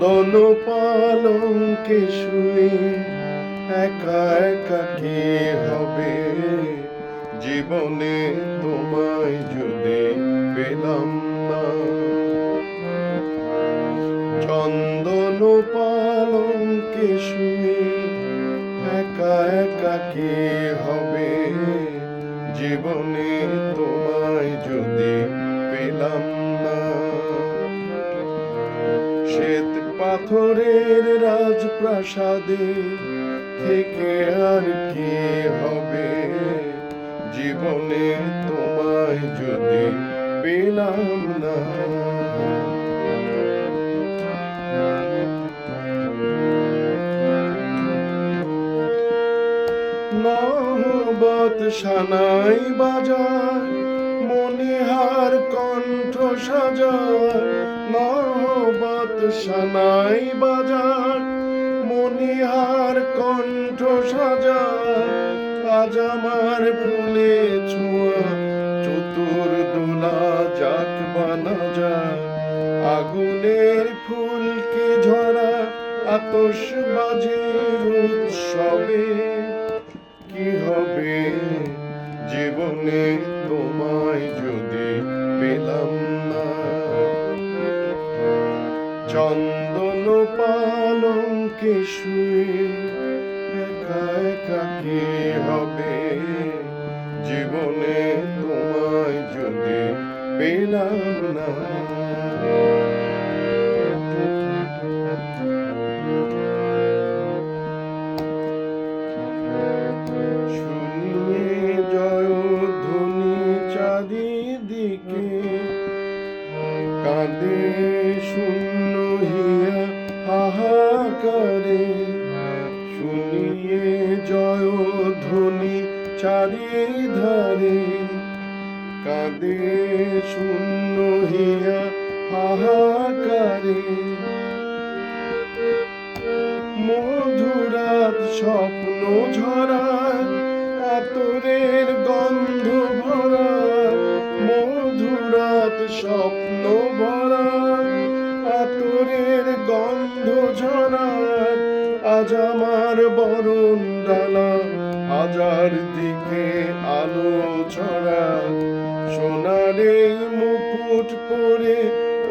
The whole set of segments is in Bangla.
চন্দন পালঙ্কে শুয়ে একা একা কে হবে? জীবনে তোমায় যদি পেলাম না। চন্দন পালঙ্কে শুয়ে একা একা কে হবে? জীবনে তোমায় যদি পেলাম পাথরের রাজপ্রাসাদে থেকে আর কি হবে? জীবনে তোমায় যদি পেলাম না। সানাই বাজার, মনিহার কণ্ঠ নহবত সানাই বাজার মনিহার কণ্ঠ সাজার। আজ আমার ফুলে ছোঁয়া, চতুর দোলা যাক বানা যায়। আগুনের ফুলকে ঝরা, আতস বাজের উৎসবে কি হবে জীবনে তোমায় যদি পেলাম? চন্দন পালঙ্কে শুয়ে একা একা কি হবে? জীবনে তোমায় যদি পেলাম না। চারিদিকে কাঁদে হিয়া হাহাকারে শুনিয়ে জয় জয়ধ্বনি চারিধারে কাঁদে শূন্য হিয়া হাহাকারে। মধুরাত স্বপ্ন ঝরায় আতরের গন্ধ ভরা মধুরাত স্বপ্ন ভরা আতরের গন্ধ ঝরায় আজ আমার বরণ ডালা হাজার দিকে আলো ছড়া সোনার মুকুট পরে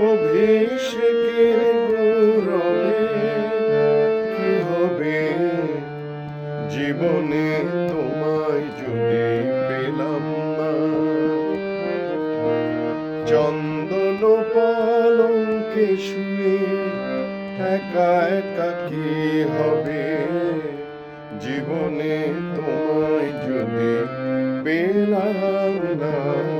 অভিষেকের গৌরবে কি হবে? জীবনে তোমায় যদি পেলাম না, চন্দন ঘরে একা একা কি হবে। জীবনে তোমায় যদি পেলাম না।